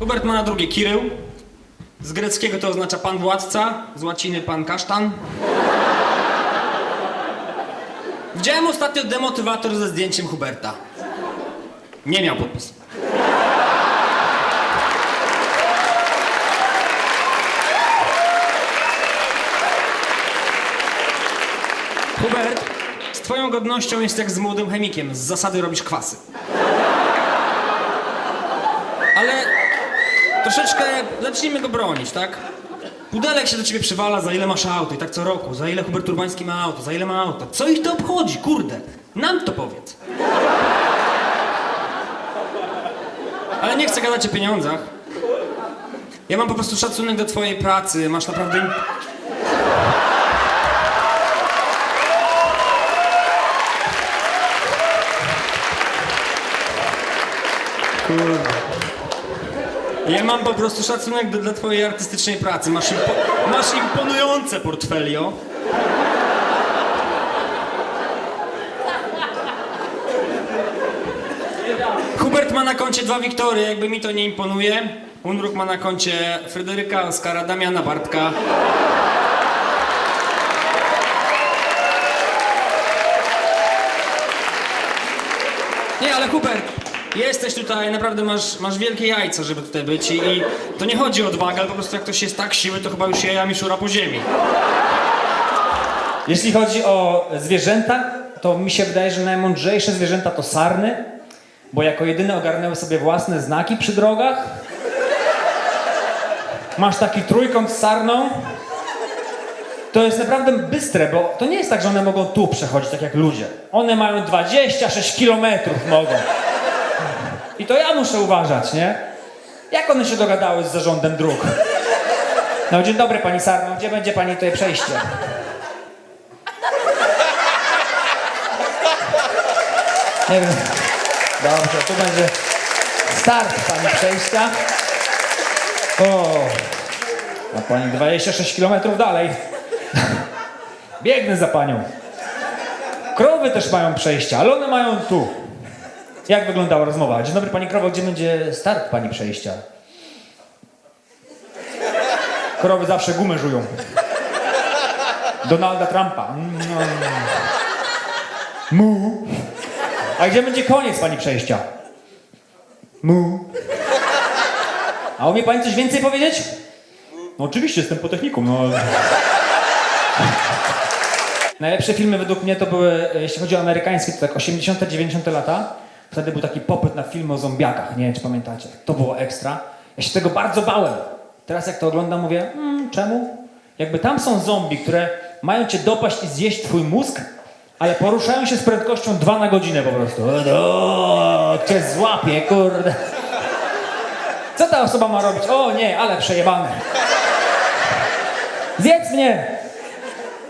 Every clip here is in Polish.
Hubert ma na drugie Kirył. Z greckiego to oznacza pan władca, z łaciny pan kasztan. Widziałem ostatnio demotywator ze zdjęciem Huberta. Nie miał podpisu. Hubert, z twoją godnością jest jak z młodym chemikiem. Z zasady robisz kwasy. Ale troszeczkę zacznijmy go bronić, tak? Pudelek się do ciebie przywala, za ile masz auto i tak co roku. Za ile Hubert Urbański ma auto, za ile ma auto. Co ich to obchodzi, kurde? Nam to powiedz. Ale nie chcę gadać o pieniądzach. Ja mam po prostu szacunek do twojej pracy. Masz naprawdę... Kurde. Ja mam po prostu szacunek do, dla twojej artystycznej pracy. Masz, impo, masz imponujące portfolio. Hubert ma na koncie dwa Wiktory, jakby mi to nie imponuje. Unruk ma na koncie Fryderyka, Oskara, Damiana, Bartka. Nie, ale Hubert, jesteś tutaj, naprawdę masz, masz wielkie jajca, żeby tutaj być i, i to nie chodzi o odwagę, ale po prostu jak ktoś jest tak siły, to chyba już jajami szura po ziemi. Jeśli chodzi o zwierzęta, to mi się wydaje, że najmądrzejsze zwierzęta to sarny, bo jako jedyne ogarnęły sobie własne znaki przy drogach. Masz taki trójkąt z sarną. To jest naprawdę bystre, bo to nie jest tak, że one mogą tu przechodzić, tak jak ludzie. One mają 26 kilometrów mogą. I to ja muszę uważać, nie? Jak one się dogadały z zarządem dróg? No dzień dobry pani Sarno, gdzie będzie pani tutaj przejście? Nie wiem. Dobrze, tu będzie start pani przejścia. O, a pani 26 km dalej. Biegnę za panią. Krowy też mają przejścia, ale one mają tu. Jak wyglądała rozmowa? Dzień dobry pani krowo, gdzie będzie start pani przejścia? Krowy zawsze gumę żują. Donalda Trumpa. Mm. Mu. A gdzie będzie koniec pani przejścia? Mu. A umie pani coś więcej powiedzieć? No oczywiście, jestem po technikum, no. Najlepsze filmy według mnie to były, e, jeśli chodzi o amerykańskie, to tak 80 90 lata. Wtedy był taki popyt na filmy o zombiakach, nie wiem czy pamiętacie. To było ekstra. Ja się tego bardzo bałem. Teraz jak to oglądam, mówię, mm, czemu? Jakby tam są zombie, które mają cię dopaść i zjeść twój mózg, ale poruszają się z prędkością 2 na godzinę po prostu. O, cię złapie, kurde. Co ta osoba ma robić? O nie, ale przejebane. Zjedz mnie!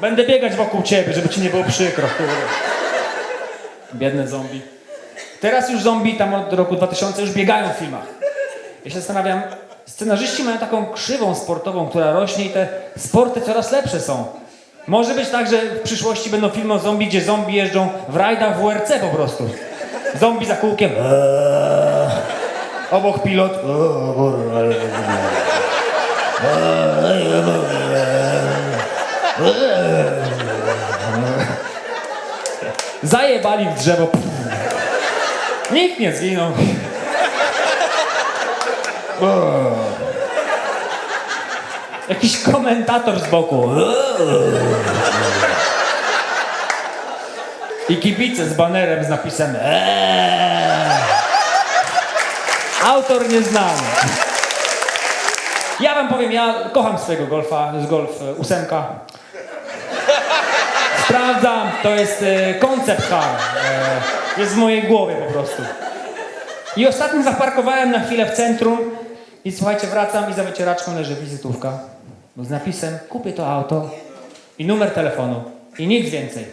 Będę biegać wokół ciebie, żeby ci nie było przykro, kurde. Biedne zombie. Teraz już zombie tam od roku 2000 już biegają w filmach. Ja się zastanawiam, scenarzyści mają taką krzywą sportową, która rośnie i te sporty coraz lepsze są. Może być tak, że w przyszłości będą filmy o zombie, gdzie zombie jeżdżą w rajdach WRC po prostu. Zombie za kółkiem. Obok pilot. Zajebali w drzewo. Nikt nie zginął. Jakiś komentator z boku. I kibice z banerem z napisem eee. Autor nieznany. Ja wam powiem, ja kocham swojego golfa, z golf e, ósemka. Sprawdzam, to jest e, koncept car. Jest w mojej głowie po prostu. I ostatnio zaparkowałem na chwilę w centrum i słuchajcie, wracam i za wycieraczką leży wizytówka z napisem kupię to auto i numer telefonu i nic więcej.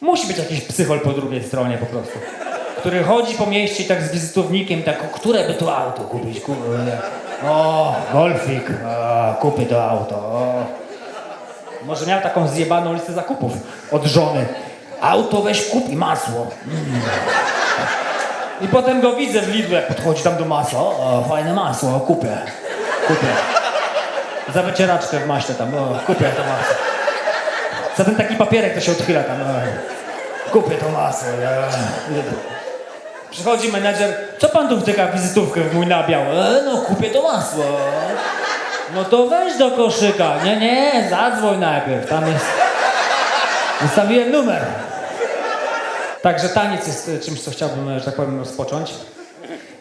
Musi być jakiś psychol po drugiej stronie po prostu, który chodzi po mieście tak z wizytownikiem, tak, które by to auto kupić. O, golfik, kupię to auto. O. Może miał taką zjebaną listę zakupów od żony. Auto weź kup i masło. Mm. I potem go widzę w Lidlu, jak podchodzi tam do masła. O, fajne masło, kupię. Kupię. Za wycieraczkę w maśle tam, o, kupię to masło. Za ten taki papierek to się odchyla tam, o, kupię to masło. Ja. Przychodzi menedżer, co pan tu wtyka wizytówkę w mój nabiał? E, no kupię to masło. No to weź do koszyka. Nie, nie, zadzwoń najpierw, tam jest... Wystawiłem numer. Także taniec jest e, czymś, co chciałbym, e, że tak powiem, rozpocząć.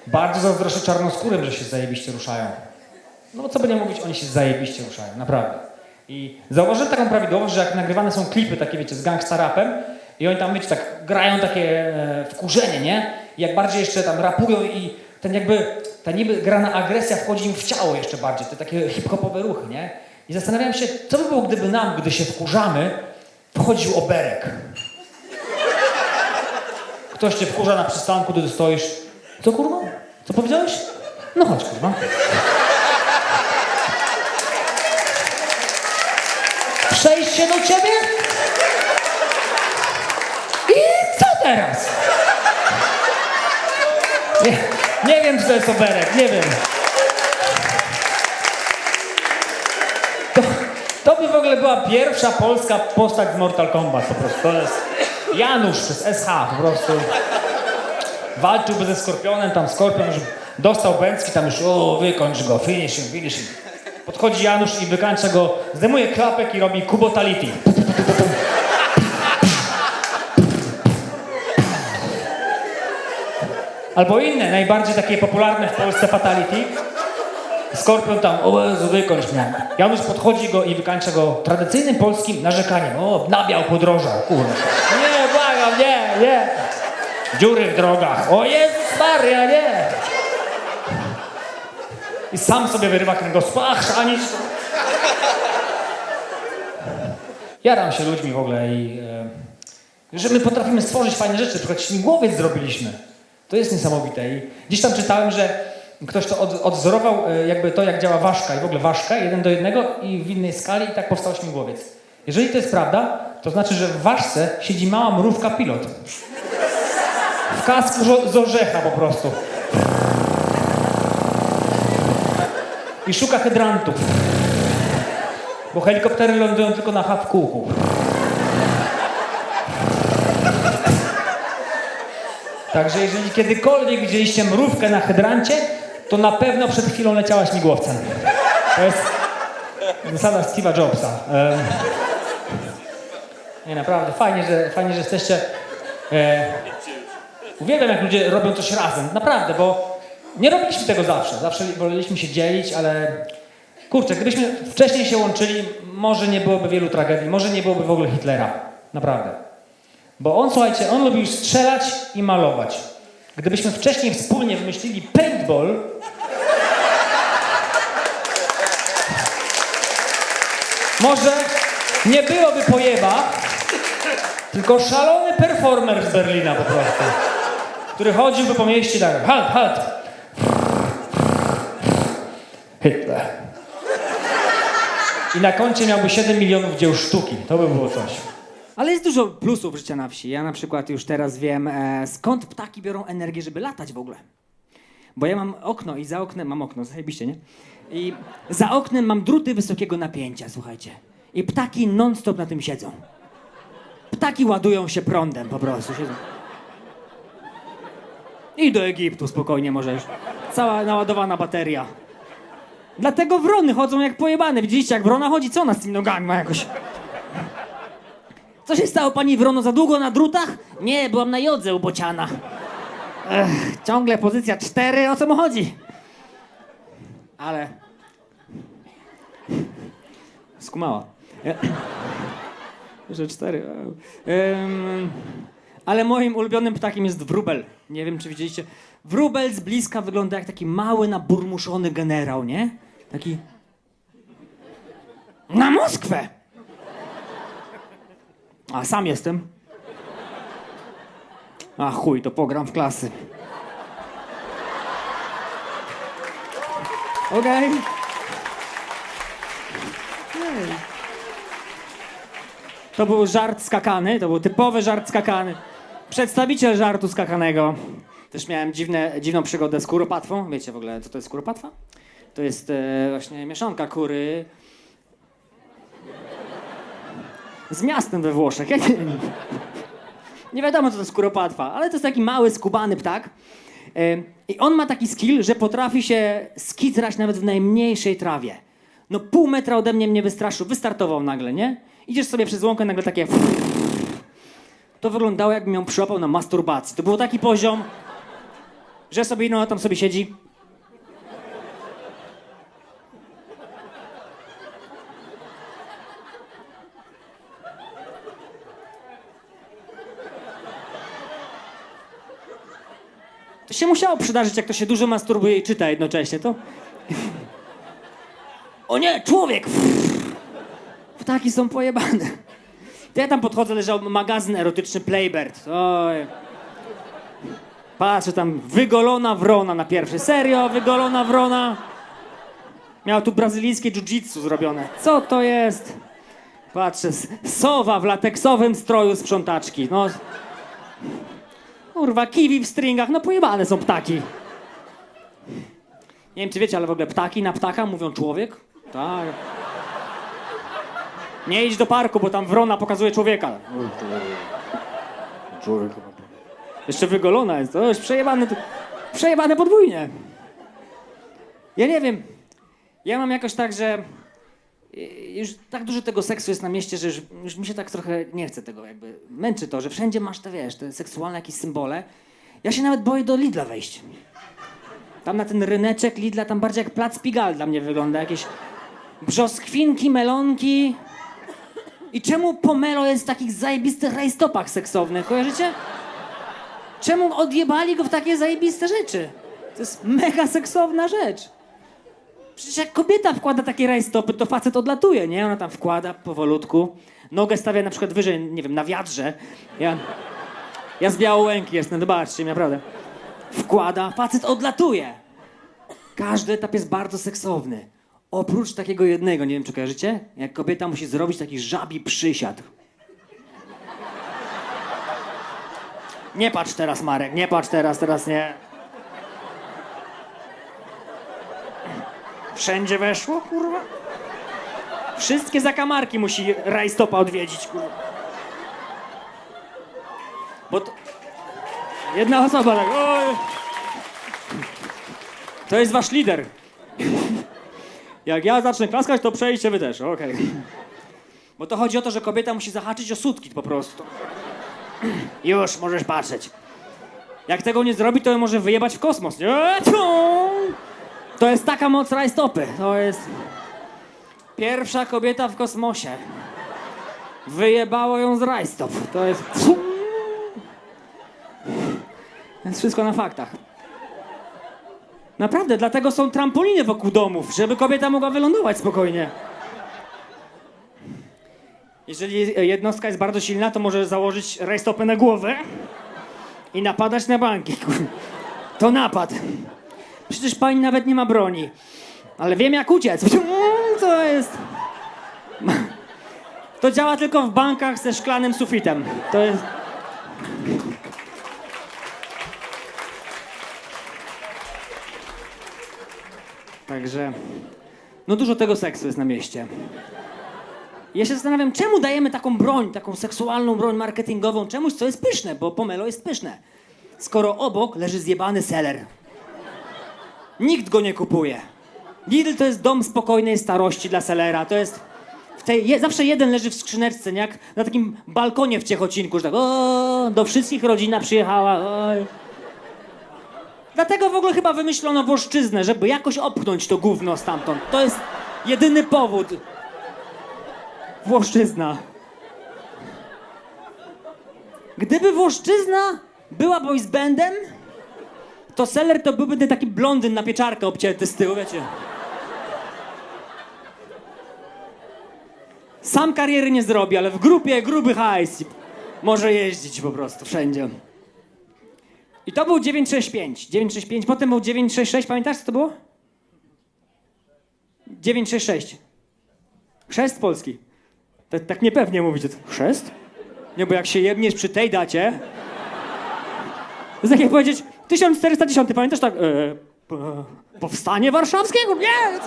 Bardzo zazdroszczę czarnoskórym, że się zajebiście ruszają. No bo co będę mówić, oni się zajebiście ruszają, naprawdę. I zauważyłem taką prawidłowość, że jak nagrywane są klipy takie, wiecie, z gangsta rapem i oni tam, wiecie, tak grają takie e, wkurzenie, nie? I jak bardziej jeszcze tam rapują i ten jakby, ta niby grana agresja wchodzi im w ciało jeszcze bardziej, te takie hip-hopowe ruchy, nie? I zastanawiałem się, co by było, gdyby nam, gdy się wkurzamy, wchodził oberek. Ktoś cię wkurza na przystanku, ty stoisz. Co kurwa? Co powiedziałeś? No chodź kurwa. Przejść się do ciebie? I co teraz? Nie, nie wiem, czy to jest oberek, nie wiem. To, to by w ogóle była pierwsza polska postać z Mortal Kombat po prostu. To jest Janusz przez SH po prostu. Walczyłby ze Skorpionem, tam Skorpion już dostał Bęcki, tam już o, wykończ go, finish him, finish him. Podchodzi Janusz i wykańcza go, zdejmuje klapek i robi kubotality. Albo inne, najbardziej takie popularne w Polsce fatality. Skorpion tam, o Jezu, wykończ mnie. Janusz podchodzi go i wykańcza go tradycyjnym polskim narzekaniem. O, nabiał podrożał, kurwa. Nie, błagam, nie, nie. Dziury w drogach. O Jezus Maria, nie. I sam sobie wyrywa kręgosłup. Ach, szanić. Jaram się ludźmi w ogóle i... E, że my potrafimy stworzyć fajne rzeczy. Na przykład śmigłowiec zrobiliśmy. To jest niesamowite. I gdzieś tam czytałem, że ktoś to od, odwzorował e, jakby to, jak działa ważka i w ogóle ważka, jeden do jednego i w innej skali i tak powstał śmigłowiec. Jeżeli to jest prawda, to znaczy, że w ważce siedzi mała mrówka pilot. W kasku z orzecha po prostu. I szuka hydrantów. Bo helikoptery lądują tylko na kółku. Także jeżeli kiedykolwiek widzieliście mrówkę na hydrancie, to na pewno przed chwilą leciała śmigłowcem. To jest zasada Steve'a Jobsa. Nie, naprawdę, fajnie, że, fajnie, że jesteście. E, uwielbiam, jak ludzie robią coś razem, naprawdę, bo nie robiliśmy tego zawsze. Zawsze woleliśmy się dzielić, ale kurczę, gdybyśmy wcześniej się łączyli, może nie byłoby wielu tragedii, może nie byłoby w ogóle Hitlera. Naprawdę. Bo on, słuchajcie, on lubił strzelać i malować. Gdybyśmy wcześniej wspólnie wymyślili paintball, może nie byłoby pojeba, tylko szalony performer z Berlina po prostu, który chodziłby po mieście tak, halt, halt. Hitler. I na koncie miałby 7 milionów dzieł sztuki. To by było coś. Ale jest dużo plusów życia na wsi. Ja na przykład już teraz wiem, e, skąd ptaki biorą energię, żeby latać w ogóle. Bo ja mam okno i za oknem mam okno, zajebiście, nie? I za oknem mam druty wysokiego napięcia, słuchajcie. I ptaki non-stop na tym siedzą. Ptaki ładują się prądem po prostu. Siedzą. I do Egiptu spokojnie możesz. Cała naładowana bateria. Dlatego wrony chodzą jak pojebane. Widzieliście, jak wrona chodzi? Co ona z tymi nogami ma jakoś? Co się stało pani Wrono? Za długo na drutach? Nie, byłam na jodze u bociana. Ech, ciągle pozycja cztery, o co mu chodzi? Ale... Skumała. E, Że cztery. Em, ale moim ulubionym ptakiem jest wróbel. Nie wiem, czy widzieliście. Wróbel z bliska wygląda jak taki mały, naburmuszony generał, nie? Taki... Na Moskwę! A sam jestem. A chuj, to pogram w klasy. Okej. Ej. To był żart skakany, to był typowy żart skakany. Przedstawiciel żartu skakanego. Też miałem dziwne, dziwną przygodę z kuropatwą. Wiecie w ogóle, co to jest kuropatwa? To jest e, właśnie mieszanka kury z miastem we Włoszech. Ja nie, nie wiadomo, co to jest kuropatwa, ale to jest taki mały, skubany ptak. I on ma taki skill, że potrafi się skitrać nawet w najmniejszej trawie. No pół metra ode mnie mnie wystraszył, wystartował nagle, nie? Idziesz sobie przez łąkę, nagle takie... To wyglądało, jakbym ją przyłapał na masturbacji. To był taki poziom, że sobie no tam sobie siedzi. Się musiało przydarzyć, jak to się dużo masturbuje i czyta jednocześnie, to... O nie, człowiek! Ptaki są pojebane. To ja tam podchodzę, leżał magazyn erotyczny Playbird. Oj. Patrzę tam, wygolona wrona na pierwszy. Serio, wygolona wrona. Miał tu brazylijskie jiu-jitsu zrobione. Co to jest? Patrzę, sowa w lateksowym stroju sprzątaczki. No, Kurwa, kiwi w stringach, no pojebane są ptaki. Nie wiem, czy wiecie, ale w ogóle ptaki na ptaka mówią człowiek? Tak. Nie idź do parku, bo tam wrona pokazuje człowieka. Człowiek. Jeszcze wygolona jest, to jest przejebane, przejebane podwójnie. Ja nie wiem, ja mam jakoś tak, że już tak dużo tego seksu jest na mieście, że już, już mi się tak trochę nie chce tego jakby. Męczy to, że wszędzie masz te, wiesz, te seksualne jakieś symbole. Ja się nawet boję do Lidla wejść. Tam na ten ryneczek Lidla, tam bardziej jak plac Pigal dla mnie wygląda. Jakieś brzoskwinki, melonki. I czemu Pomelo jest w takich zajebistych rajstopach seksownych, kojarzycie? Czemu odjebali go w takie zajebiste rzeczy? To jest mega seksowna rzecz. Przecież jak kobieta wkłada takie rajstopy, to facet odlatuje, nie? Ona tam wkłada powolutku. Nogę stawia na przykład wyżej, nie wiem, na wiadrze. Ja, ja z Białołęki jestem, zobaczcie, naprawdę. Wkłada, facet odlatuje. Każdy etap jest bardzo seksowny. Oprócz takiego jednego, nie wiem czy kojarzycie? Jak kobieta musi zrobić taki żabi przysiad. Nie patrz teraz, Marek, nie patrz teraz, teraz nie. Wszędzie weszło, kurwa? Wszystkie zakamarki musi rajstopa odwiedzić, kurwa. Bo to... Jedna osoba tak, oj. To jest wasz lider. Jak ja zacznę klaskać, to przejście wy też, okej. Bo to chodzi o to, że kobieta musi zahaczyć o sutki po prostu. Już, możesz patrzeć. Jak tego nie zrobi, to może wyjebać w kosmos. Nie? To jest taka moc rajstopy. To jest pierwsza kobieta w kosmosie. Wyjebało ją z rajstop. To jest... Jest wszystko na faktach. Naprawdę, dlatego są trampoliny wokół domów, żeby kobieta mogła wylądować spokojnie. Jeżeli jednostka jest bardzo silna, to może założyć rajstopę na głowę i napadać na banki. To napad. Przecież pani nawet nie ma broni. Ale wiem jak uciec. To jest... To działa tylko w bankach ze szklanym sufitem. To jest... Także... No dużo tego seksu jest na mieście. Ja się zastanawiam, czemu dajemy taką broń, taką seksualną broń marketingową, czemuś, co jest pyszne, bo pomelo jest pyszne. Skoro obok leży zjebany seler. Nikt go nie kupuje. Lidl to jest dom spokojnej starości dla selera. To jest. W tej, je, zawsze jeden leży w skrzyneczce, nie? jak na takim balkonie w Ciechocinku, że tak o, do wszystkich rodzina przyjechała. Oj. Dlatego w ogóle chyba wymyślono Włoszczyznę, żeby jakoś opchnąć to gówno stamtąd. To jest jedyny powód. Włoszczyzna. Gdyby Włoszczyzna była boys to Seller to byłby ten taki blondyn na pieczarkę obcięty z tyłu, wiecie. Sam kariery nie zrobi, ale w grupie gruby hajs może jeździć po prostu wszędzie. I to był 965. 965, potem był 966, pamiętasz co to było? 966. Chrzest Polski. Tak, tak niepewnie mówicie. Chrzest? Nie, bo jak się jebniesz przy tej dacie, jest tak jak powiedzieć 1410, pamiętasz tak? E, po, powstanie warszawskiego? Nie!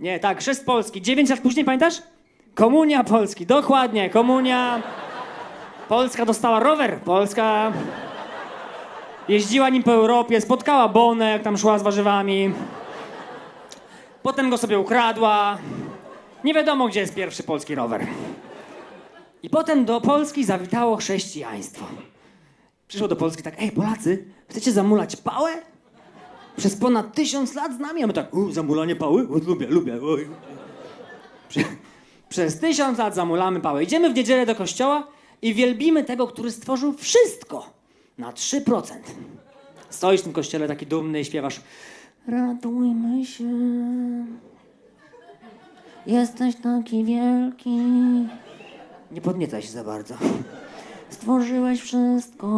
Nie, tak, chrzest Polski. 9 lat później, pamiętasz? Komunia Polski, dokładnie, komunia. Polska dostała rower, Polska jeździła nim po Europie, spotkała Bonę, jak tam szła z warzywami. Potem go sobie ukradła. Nie wiadomo, gdzie jest pierwszy polski rower. I potem do Polski zawitało chrześcijaństwo. Przyszło do Polski tak, ej Polacy, chcecie zamulać pałę? Przez ponad tysiąc lat z nami? A my tak, u, zamulanie pały? O, lubię, lubię. Oj. Prze- przez tysiąc lat zamulamy pałę. Idziemy w niedzielę do kościoła i wielbimy tego, który stworzył wszystko na 3%. Stoisz w tym kościele taki dumny i śpiewasz Radujmy się, jesteś taki wielki. Nie podniecaj się za bardzo. Stworzyłeś wszystko.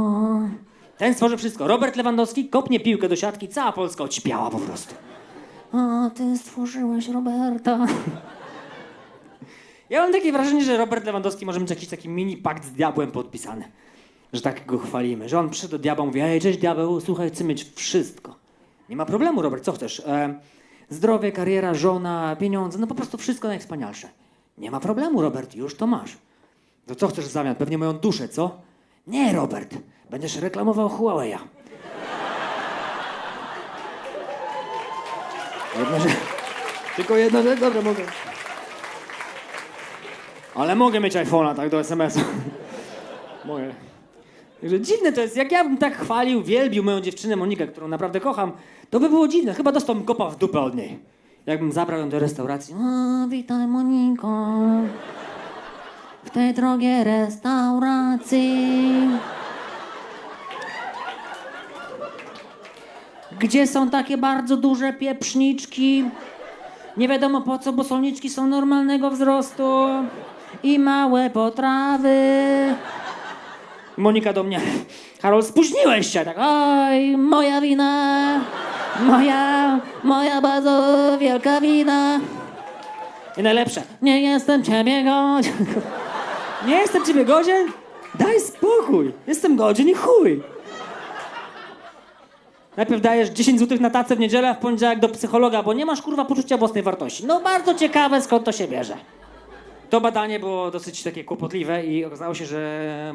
Ten stworzył wszystko. Robert Lewandowski kopnie piłkę do siatki, cała Polska odśpiała po prostu. A ty stworzyłeś Roberta. Ja mam takie wrażenie, że Robert Lewandowski może mieć jakiś taki mini pakt z diabłem podpisany. Że tak go chwalimy. Że on przyszedł do diabła mówi, ej, cześć diabeł, słuchaj, chcę mieć wszystko. Nie ma problemu, Robert, co chcesz? E, zdrowie, kariera, żona, pieniądze, no po prostu wszystko najwspanialsze. Nie ma problemu, Robert, już to masz. To co chcesz w zamian? Pewnie moją duszę, co? Nie, Robert, będziesz reklamował Huawei'a. Jedna rzecz. Tylko jedna rzecz, dobra, mogę. Ale mogę mieć iPhone'a tak do SMS-u. Mogę. Także dziwne to jest, jak ja bym tak chwalił, wielbił moją dziewczynę Monikę, którą naprawdę kocham, to by było dziwne. Chyba dostałbym kopa w dupę od niej. Jakbym zabrał ją do restauracji. O, witaj Moniko. W tej drogiej restauracji. Gdzie są takie bardzo duże pieprzniczki? Nie wiadomo po co, bo solniczki są normalnego wzrostu. I małe potrawy. Monika do mnie. Karol, spóźniłeś się. Tak, oj, moja wina. Moja, moja bardzo wielka wina. I najlepsze. Nie jestem ciebie godzien. Nie jestem ciebie godzien? Daj spokój. Jestem godzien i chuj. Najpierw dajesz 10 zł na tacę w niedzielę, a w poniedziałek do psychologa, bo nie masz kurwa poczucia własnej wartości. No bardzo ciekawe skąd to się bierze. To badanie było dosyć takie kłopotliwe i okazało się, że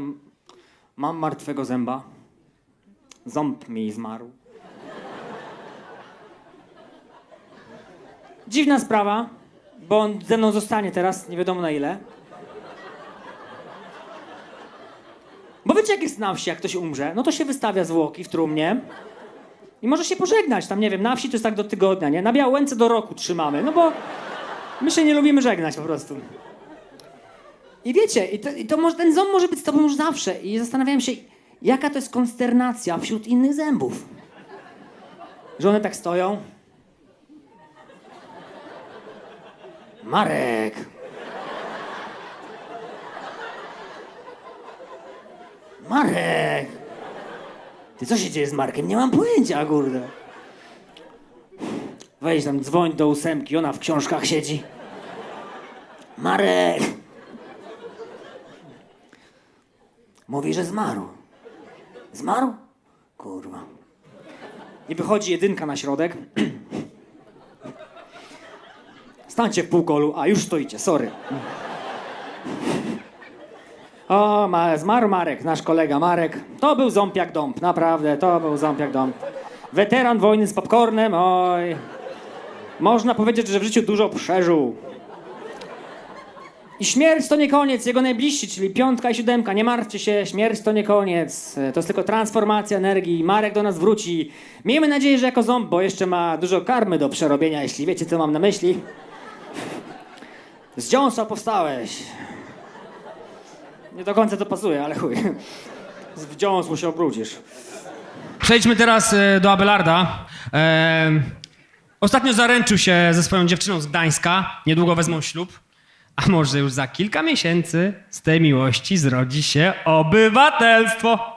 mam martwego zęba. Ząb mi zmarł. Dziwna sprawa, bo on ze mną zostanie teraz, nie wiadomo na ile. Bo wiecie, jak jest na wsi, jak ktoś umrze? No to się wystawia zwłoki w trumnie i może się pożegnać. Tam, nie wiem, na wsi to jest tak do tygodnia, nie? Na Białęce do roku trzymamy, no bo my się nie lubimy żegnać po prostu. I wiecie, i to, i to może, ten ząb może być z tobą już zawsze. I zastanawiałem się, jaka to jest konsternacja wśród innych zębów. Że one tak stoją. Marek! Marek! Ty co się dzieje z Markiem? Nie mam pojęcia, kurde. Weź tam, dzwoń do ósemki, ona w książkach siedzi. Marek! Mówi, że zmarł. Zmarł? Kurwa. I wychodzi jedynka na środek. Stańcie w półkolu, a już stoicie, sorry. O, ma, zmarł Marek, nasz kolega Marek. To był ząb jak dąb, naprawdę, to był ząb jak dąb. Weteran wojny z popcornem, oj. Można powiedzieć, że w życiu dużo przeżył. I śmierć to nie koniec, jego najbliżsi, czyli piątka i siódemka. Nie martwcie się, śmierć to nie koniec. To jest tylko transformacja energii. Marek do nas wróci. Miejmy nadzieję, że jako ząb, bo jeszcze ma dużo karmy do przerobienia, jeśli wiecie, co mam na myśli. Z dziąsa powstałeś. Nie do końca to pasuje, ale chuj. W dziąsło się obrócisz. Przejdźmy teraz e, do Abelarda. E, ostatnio zaręczył się ze swoją dziewczyną z Gdańska. Niedługo wezmą ślub. A może już za kilka miesięcy z tej miłości zrodzi się obywatelstwo.